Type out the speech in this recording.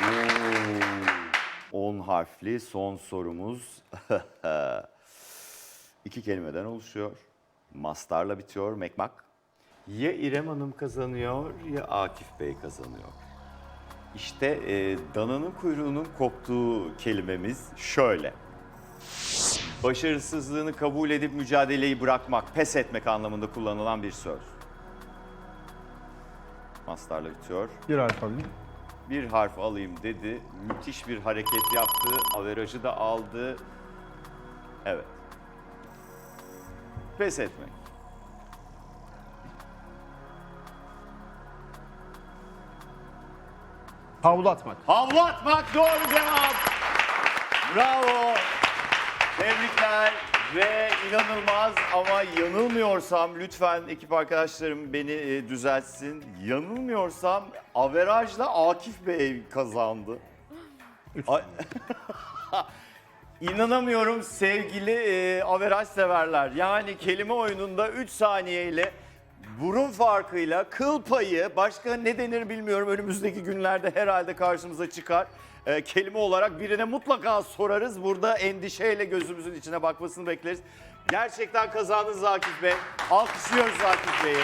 Oo, 10 harfli son sorumuz. İki kelimeden oluşuyor. Mastarla bitiyor mekmak. Ya İrem Hanım kazanıyor ya Akif Bey kazanıyor. İşte e, dananın kuyruğunun koptuğu kelimemiz şöyle. Başarısızlığını kabul edip mücadeleyi bırakmak, pes etmek anlamında kullanılan bir söz. Mastarla bitiyor. Bir harf. Bir harf alayım dedi. Müthiş bir hareket yaptı. Averajı da aldı. Evet. Pes etmek. Havlu atmak. Havlu atmak doğru cevap. Bravo. Tebrikler ve inanılmaz ama yanılmıyorsam lütfen ekip arkadaşlarım beni e, düzeltsin. Yanılmıyorsam averajla Akif Bey kazandı. Ay- İnanamıyorum sevgili e, averaj severler. Yani kelime oyununda 3 saniyeyle burun farkıyla kıl payı başka ne denir bilmiyorum önümüzdeki günlerde herhalde karşımıza çıkar. E, kelime olarak birine mutlaka sorarız. Burada endişeyle gözümüzün içine bakmasını bekleriz. Gerçekten kazandınız Akif Bey. Alkışlıyoruz Akif Bey'i.